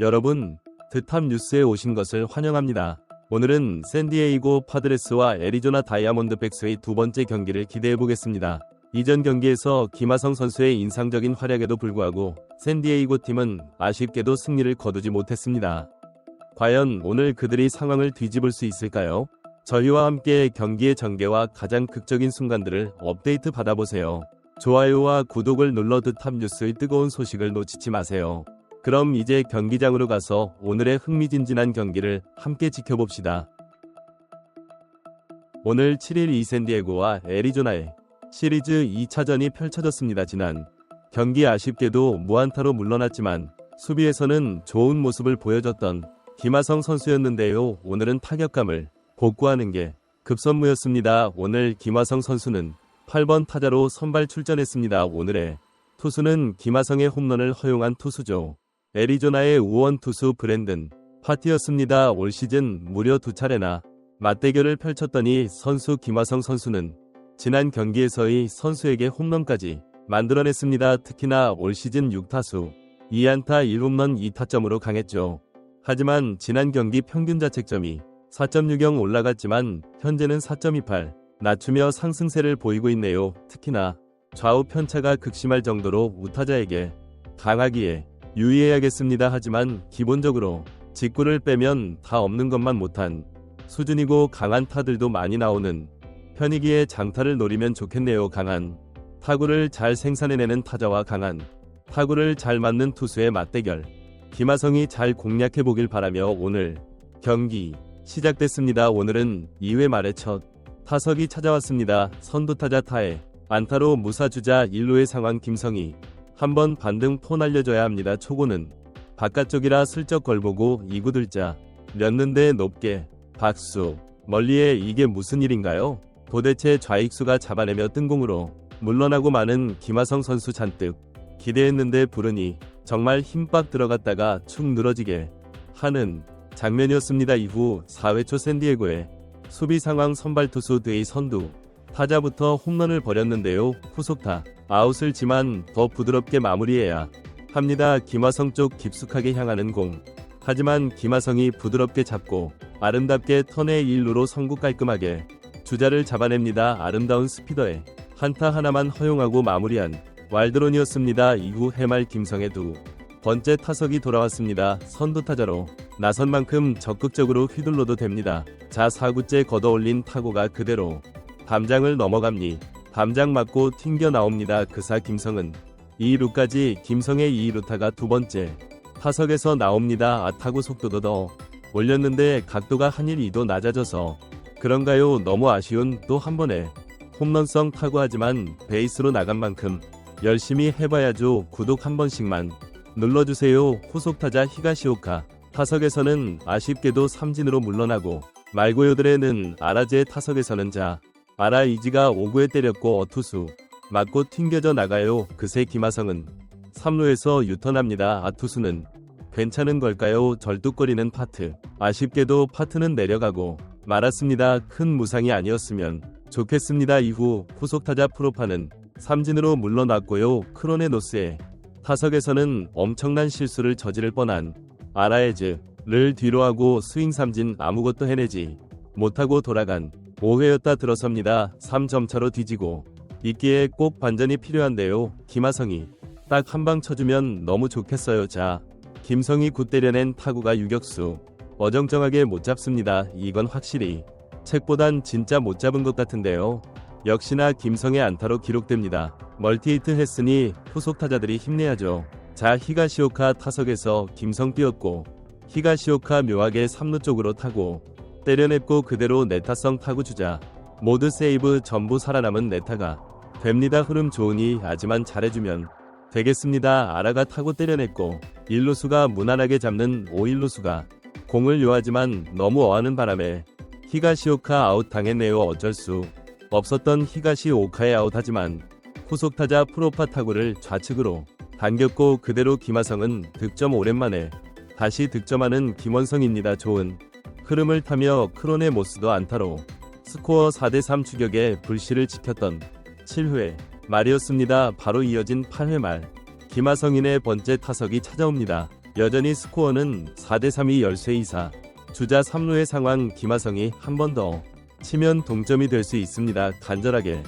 여러분, 드탑 뉴스에 오신 것을 환영합니다. 오늘은 샌디에이고 파드레스와 애리조나 다이아몬드백스의 두 번째 경기를 기대해 보겠습니다. 이전 경기에서 김하성 선수의 인상적인 활약에도 불구하고 샌디에이고 팀은 아쉽게도 승리를 거두지 못했습니다. 과연 오늘 그들이 상황을 뒤집을 수 있을까요? 저희와 함께 경기의 전개와 가장 극적인 순간들을 업데이트 받아보세요. 좋아요와 구독을 눌러 드탑 뉴스의 뜨거운 소식을 놓치지 마세요. 그럼 이제 경기장으로 가서 오늘의 흥미진진한 경기를 함께 지켜봅시다. 오늘 7일 이샌디에고와 애리조나의 시리즈 2차전이 펼쳐졌습니다. 지난 경기 아쉽게도 무안타로 물러났지만 수비에서는 좋은 모습을 보여줬던 김하성 선수였는데요. 오늘은 타격감을 복구하는 게 급선무였습니다. 오늘 김하성 선수는 8번 타자로 선발 출전했습니다. 오늘의 투수는 김하성의 홈런을 허용한 투수죠. 애리조나의 우원 투수 브랜든 파티였습니다. 올 시즌 무려 두 차례나 맞대결을 펼쳤더니 선수 김하성 선수는 지난 경기에서의 선수에게 홈런까지 만들어냈습니다. 특히나 올 시즌 6타수 2안타 1홈런 2타점으로 강했죠. 하지만 지난 경기 평균 자책점이 4.60 올라갔지만 현재는 4.28 낮추며 상승세를 보이고 있네요. 특히나 좌우 편차가 극심할 정도로 우타자에게 강하기에 유의해야겠습니다. 하지만 기본적으로 직구를 빼면 다 없는 것만 못한 수준이고 강한 타들도 많이 나오는 편이기에 장타를 노리면 좋겠네요. 강한 타구를 잘 생산해내는 타자와 강한 타구를 잘 맞는 투수의 맞대결. 김하성이 잘 공략해 보길 바라며 오늘 경기 시작됐습니다. 오늘은 2회 말의 첫 타석이 찾아왔습니다. 선두타자 타에 안타로 무사주자 1루의 상황 김성희 한번 반등 포 날려줘야 합니다. 초고는 바깥쪽이라 슬쩍 걸보고 2구 들자 렸는데 높게 박수 멀리에 이게 무슨 일인가요? 도대체 좌익수가 잡아내며 뜬공으로 물러나고 마는 김하성 선수 잔뜩 기대했는데 부르니 정말 힘빡 들어갔다가 축 늘어지게 하는 장면이었습니다. 이후 4회 초 샌디에고의 수비 상황 선발 투수 데이 선두 타자부터 홈런을 벌였는데요. 후속타 아웃을 지만 더 부드럽게 마무리해야 합니다. 김하성 쪽 깊숙하게 향하는 공. 하지만 김하성이 부드럽게 잡고 아름답게 턴의 1루로 성구 깔끔하게 주자를 잡아냅니다. 아름다운 스피더에 한타 하나만 허용하고 마무리한 왈드론이었습니다. 이후 해말 김성의 두 번째 타석이 돌아왔습니다. 선두 타자로 나선 만큼 적극적으로 휘둘러도 됩니다. 자 4구째 걷어올린 타구가 그대로 담장을 넘어갑니 담장 맞고 튕겨 나옵니다. 그사 김성은 2루까지 김성의 2루타가 두 번째 타석에서 나옵니다. 아 타구 속도도 더 올렸는데 각도가 한일 2도 낮아져서 그런가요? 너무 아쉬운 또 한 번에 홈런성 타구하지만 베이스로 나간 만큼 열심히 해봐야죠. 구독 한 번씩만 눌러주세요. 후속 타자 히가시오카 타석에서는 아쉽게도 삼진으로 물러나고 말고요들에는 아라제 타석에서는 자 아라 이지가 5구에 때렸고 어투수 맞고 튕겨져 나가요. 그새 김하성은 3루에서 유턴합니다. 아투수는 괜찮은 걸까요? 절뚝거리는 파트. 아쉽게도 파트는 내려가고 말았습니다. 큰 무상이 아니었으면 좋겠습니다. 이후 후속타자 프로파는 삼진으로 물러났고요. 크로네노스의 타석에서는 엄청난 실수를 저지를 뻔한 아라에즈를 뒤로하고 스윙 삼진 아무것도 해내지 못하고 돌아간 5회였다 들어섭니다. 3점 차로 뒤지고 있기에 꼭 반전이 필요한데요. 김하성이 딱 한 방 쳐주면 너무 좋겠어요. 자, 김성이 굿 때려낸 타구가 유격수. 어정쩡하게 못 잡습니다. 이건 확실히 책보단 진짜 못 잡은 것 같은데요. 역시나 김성의 안타로 기록됩니다. 멀티히트 했으니 후속 타자들이 힘내야죠. 자 히가시오카 타석에서 김성 뛰었고 히가시오카 묘하게 3루 쪽으로 타고 때려냈고 그대로 네타성 타구 주자 모두 세이브 전부 살아남은 네타가 됩니다. 흐름 좋으니 하지만 잘해주면 되겠습니다. 아라가 타고 때려냈고 1루수가 무난하게 잡는 5일루수가 공을 요하지만 너무 어하는 바람에 히가시오카 아웃 당했네요. 어쩔 수 없었던 히가시오카의 아웃하지만 후속 타자 프로파 타구를 좌측으로 당겼고 그대로 김하성은 득점 오랜만에 다시 득점하는 김원성입니다. 좋은 흐름을 타며 크론의 모스도 안타로 스코어 4대3 추격에 불씨를 지켰던 7회 말이었습니다. 바로 이어진 8회 말 김하성인의 번째 타석이 찾아옵니다. 여전히 스코어는 4대3이 열쇠 이사. 주자 3루의 상황 김하성이 한 번 더 치면 동점이 될 수 있습니다. 간절하게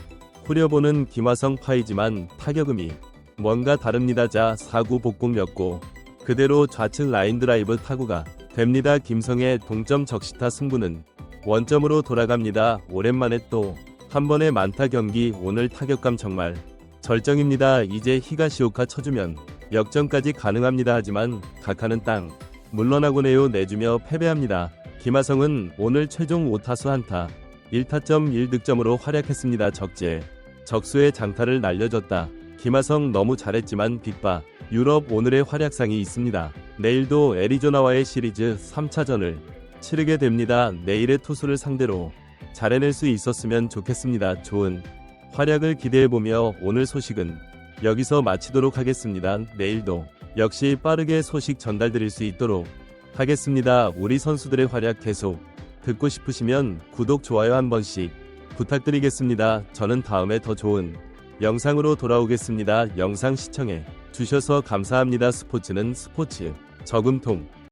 후려보는 김하성 파이지만 타격음이 뭔가 다릅니다. 자 4구 복공였고 그대로 좌측 라인 드라이브 타구가 됩니다. 김성의 동점 적시타 승부는 원점으로 돌아갑니다. 오랜만에 또 한 번의 만타 경기 오늘 타격감 정말 절정입니다. 이제 히가시오카 쳐주면 역전까지 가능합니다. 하지만 각하는 땅 물러나고네요 내주며 패배합니다. 김하성은 오늘 최종 5타수 한타 1타점 1득점으로 활약했습니다. 적재 적수의 장타를 날려줬다. 김하성 너무 잘했지만 빅바 유럽 오늘의 활약상이 있습니다. 내일도 애리조나와의 시리즈 3차전을 치르게 됩니다. 내일의 투수를 상대로 잘해낼 수 있었으면 좋겠습니다. 좋은 활약을 기대해보며 오늘 소식은 여기서 마치도록 하겠습니다. 내일도 역시 빠르게 소식 전달드릴 수 있도록 하겠습니다. 우리 선수들의 활약 계속 듣고 싶으시면 구독, 좋아요 한 번씩 부탁드리겠습니다. 저는 다음에 더 좋은 영상으로 돌아오겠습니다. 영상 시청해 주셔서 감사합니다. 스포츠는 스포츠 저금통